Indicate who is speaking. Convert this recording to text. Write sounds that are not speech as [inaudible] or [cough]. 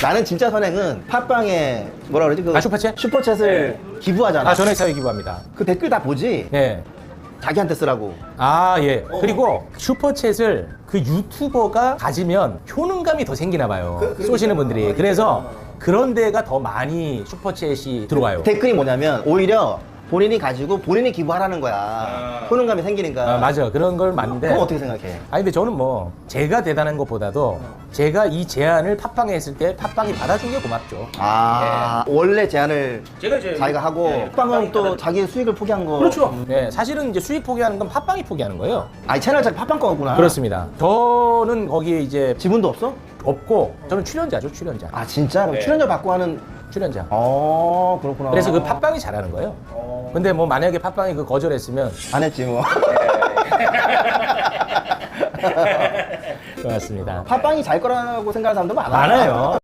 Speaker 1: 나는 진짜 선행은 팟빵에 뭐라 그러지? 그
Speaker 2: 아, 슈퍼챗?
Speaker 1: 슈퍼챗을 기부하잖아.
Speaker 2: 아, 전액 사회 기부합니다.
Speaker 1: 그 댓글 다 보지?
Speaker 2: 예.
Speaker 1: 자기한테 쓰라고.
Speaker 2: 아, 예. 그리고 슈퍼챗을 그 유튜버가 가지면 효능감이 더 생기나 봐요. 쏘시는 분들이. 그래서 그런 데가 더 많이 슈퍼챗이 들어와요.
Speaker 1: 댓글이 뭐냐면 오히려 본인이 가지고 본인이 기부하라는 거야. 효능감이 생기니까.
Speaker 2: 아, 맞아. 그런 걸 맞는데.
Speaker 1: 그럼 어떻게 생각해?
Speaker 2: 아니 근데 저는 뭐 제가 대단한 것보다도 제가 이 제안을 팟빵에 했을 때 팟빵이 받아준 게 고맙죠.
Speaker 1: 아 원래 제안을
Speaker 2: 제가 이제
Speaker 1: 자기가 하고
Speaker 2: 네,
Speaker 1: 팟빵은 또 자기 수익을 포기한 거.
Speaker 2: 그렇죠. 네, 사실은 이제 수익 포기하는 건 팟빵이 포기하는 거예요.
Speaker 1: 아니 채널 자기 팟빵 거구나.
Speaker 2: 그렇습니다. 저는 거기에 이제
Speaker 1: 지분도 없어?
Speaker 2: 없고 저는 출연자죠, 출연자.
Speaker 1: 아 진짜? 그럼
Speaker 2: 네.
Speaker 1: 출연료 받고 하는.
Speaker 2: 출연자.
Speaker 1: 어 그렇구나.
Speaker 2: 그래서 그 팟빵이 잘하는 거예요. 근데 뭐 만약에 팟빵이 그 거절했으면
Speaker 1: 안 했지 뭐. [laughs]
Speaker 2: 고맙습니다.
Speaker 1: 팟빵이 잘 거라고 생각하는 사람도 많아.
Speaker 2: 많아요.